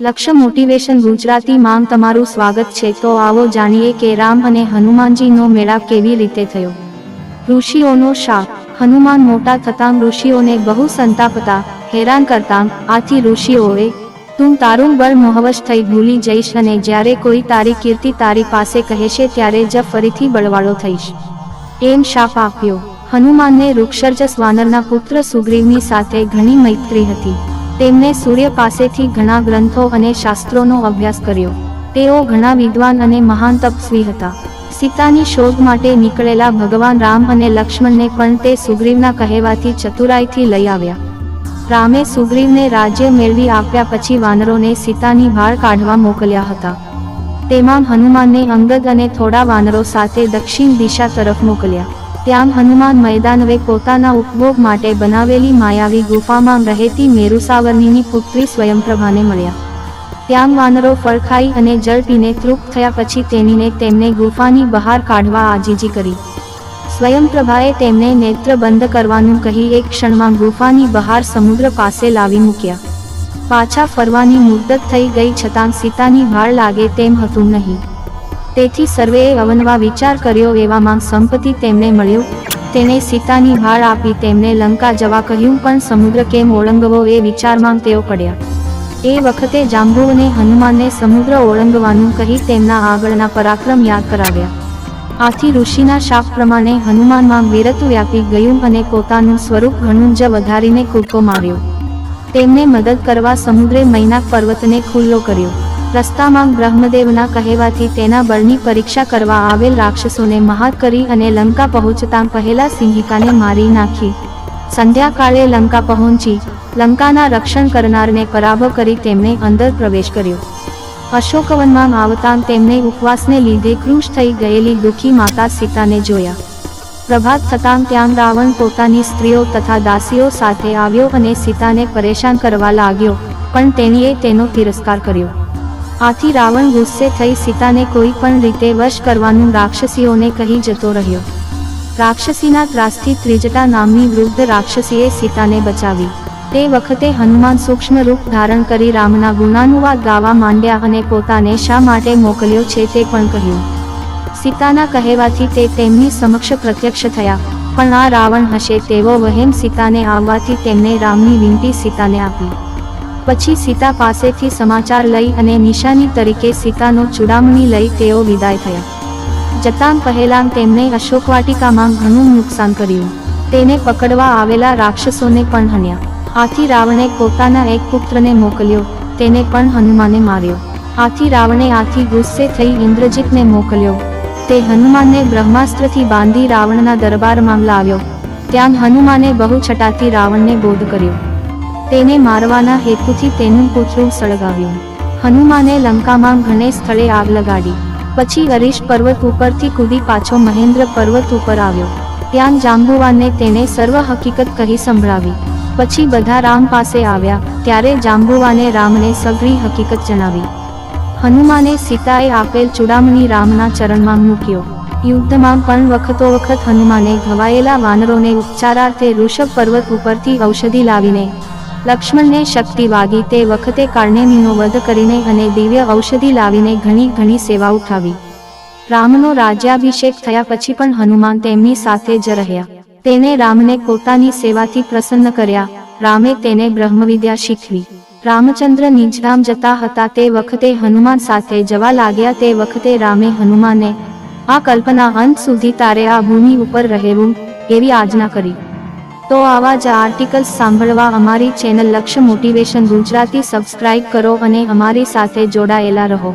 લક્ષ્ય મોટિવેશન ગુજરાતી માં તમારું સ્વાગત છે. તો આવો જાણીએ કે રામ અને હનુમાનજીનો મેળાપ કેવી રીતે થયો? ઋષિઓનો શાપ. હનુમાન મોટા થતાં ઋષિઓને બહુ સંતાપતા હેરાન કરતા આથી ઋષિઓએ, તું તારું બળ મોહવશ થઈ ભૂલી જઈશ અને જ્યારે કોઈ તારી કીર્તિ તારી પાસે કહેશે ત્યારે જ ફરીથી બળવાળો થઈશ. એમ શાપ આપ્યો. હનુમાનને રૂક્ષરજસ વાનરના પુત્ર સુગ્રીવની સાથે ઘણી મૈત્રી હતી. તેમને સૂર્ય પાસેથી ઘણા ગ્રંથો અને શાસ્ત્રોનો અભ્યાસ કર્યો. તેઓ ઘણા વિદ્વાન અને મહાન તપસ્વી હતા. સીતાની શોધ માટે નીકળેલા ભગવાન રામ અને લક્ષ્મણને પણ તે સુગ્રીવના કહેવાથી ચતુરાઈથી લઈ આવ્યા. રામે સુગ્રીવને રાજ્ય મેળવી આપ્યા પછી વાનરોને સીતાની ભાળ કાઢવા મોકલ્યા હતા. તેમાં હનુમાનને અંગદ અને થોડા વાનરો સાથે દક્ષિણ દિશા તરફ મોકલ્યા. ત્યાં હનુમાન મેદાનવે પોતાના ઉપભોગ માટે બનાવેલી માયાવી ગુફામાં રહેતી મેરુસાવર્ણીની પુત્રી સ્વયંપ્રભાને મળ્યા. ત્યાં વાનરો ફળ ખાઈ અને જળ પીને તૃપ્ત થયા પછી તેણીને તેમને ગુફાની બહાર કાઢવા આજીજી કરી. સ્વયંપ્રભાએ તેમને નેત્ર બંધ કરવાનું કહી એક ક્ષણમાં ગુફાની બહાર સમુદ્ર પાસે લાવી મૂક્યા. પાછા ફરવાની મુદ્દત થઈ ગઈ છતાં સીતાની ભાળ લાગે તેમ હતું નહીં. તેથી સર્વેએ અવનવા વિચાર કર્યો એવામાં સંપત્તિ તેમને મળ્યું. તેને સીતાની ભાળ આપી તેમને લંકા જવા કહ્યું, પણ સમુદ્ર કેમ ઓળંગવો? એ વિચારમાં તેઓ પડ્યા. એ વખતે જાંબુને હનુમાનને સમુદ્ર ઓળંગવાનું કહી તેમના આગળના પરાક્રમ યાદ કરાવ્યા. આથી ઋષિના શાપ પ્રમાણે હનુમાનમાં વીરત્વ વ્યાપી ગયું અને પોતાનું સ્વરૂપ ઘણું વધારીને કૂદકો માર્યો. તેમને મદદ કરવા સમુદ્રે મૈનાક પર્વતને ખુલ્લો કર્યો. રસ્તામાં બ્રહ્મદેવના કહેવાથી તેના બળની પરીક્ષા કરવા આવેલ રાક્ષસોને મહાત કરી અને લંકા પહોંચતા પહેલા સિંહિકાને મારી નાખી. સંધ્યાકાળે લંકા પહોંચી, લંકાના રક્ષણ કરનારને પરાભવ કરી તેમને અંદર પ્રવેશ કર્યો. અશોકવનમાં આવતાં તેમને ઉપવાસને લીધે કૃશ થઈ ગયેલી દુઃખી માતા સીતાને જોયા. પ્રભાત થતાં ત્યાં રાવણ પોતાની સ્ત્રીઓ તથા દાસીઓ સાથે આવ્યો અને સીતાને પરેશાન કરવા લાગ્યો, પણ તેણીએ તેનો તિરસ્કાર કર્યો. આથી રાવણ ગુસ્સે થઈ સીતાને કોઈ પણ રીતે વશ કરવાનું રાક્ષસીઓને કહી જતો રહ્યો. રાક્ષસીના ત્રાસથી ત્રિજટા નામની વૃદ્ધ રાક્ષસીએ સીતાને બચાવી. તે વખતે હનુમાન સૂક્ષ્મ રૂપ ધારણ કરી રામના ગુણાનુવાદ ગાવા માંડ્યા અને પોતાને શા માટે મોકલ્યો છે તે પણ કહ્યું. સીતાના કહેવાથી તે તેમની સમક્ષ પ્રત્યક્ષ થયા, પણ આ રાવણ હશે તેવો વહેમ સીતાને આવવાથી તેમને રામની વિનંતી સીતાને આપી. પછી સીતા પાસેથી સમાચાર લઈ અને નિશાની તરીકે સીતાનો ચૂડામણી લઈ તેઓ વિદાય થયા. જતાં પહેલાં તેમને અશોકવાટિકામાં ઘણું નુકસાન કર્યું. તેને પકડવા આવેલા રાક્ષસોને પણ હન્યા. આથી રાવણે પોતાના એક પુત્રને મોકલ્યો. તેને પણ હનુમાને માર્યો. આથી રાવણે આથી ગુસ્સે થઈ ઇન્દ્રજીતને મોકલ્યો. તે હનુમાનને બ્રહ્માસ્ત્રથી બાંધી રાવણના દરબારમાં લાવ્યો. ત્યાં હનુમાને બહુ છટાથી રાવણને બોધ કર્યો. તેને મારવાના હેતુથી તેનું પૂતળું સળગાવ્યું. હનુમાને લંકામાં ઘણે સ્થળે આગ લગાડી. પછી હરીશ પર્વત ઉપરથી કૂદી પાછો મહેન્દ્ર પર્વત ઉપર આવ્યો. ત્યાં જાંબુવાને તેને સર્વ હકીકત કહી સંભળાવી. પછી બધા રામ પાસે આવ્યા, ત્યારે જાંબુવાને રામને સઘળી હકીકત જણાવી. હનુમાને સીતાએ આપેલ ચૂડામણી રામના ચરણમાં મૂક્યો. યુદ્ધમાં પણ વખતો વખત હનુમાને ઘવાયેલા વાનરોને ઉપચારાર્થે ઋષભ પર્વત ઉપરથી ઔષધિ લાવીને લક્ષ્મણને શક્તિ વાગી તે વખતે કારણેનીનો વધ કરીને અને દિવ્ય ઔષધિ લાવીને ઘણી ઘણી સેવા ઉઠાવી. રામનો રાજ્યાભિષેક થયા પછી પણ હનુમાન તેમની સાથે જ રહ્યા. તેને રામને પોતાની સેવાથી પ્રસન્ન કર્યા. રામે તેને બ્રહ્મવિદ્યા શીખવી. રામચંદ્ર નિજરામ જતા હતા તે વખતે હનુમાન સાથે જવા લાગ્યા તે વખતે રામે હનુમાને, આ કલ્પના અંત સુધી તારે આ ભૂમિ ઉપર રહેવું એવી આજ્ઞા કરી. તો આવા જ આર્ટિકલ્સ સાંભળવા અમારી ચેનલ લક્ષ્ય મોટિવેશન ગુજરાતી સબસ્ક્રાઇબ કરો અને અમારી સાથે જોડાયેલા રહો.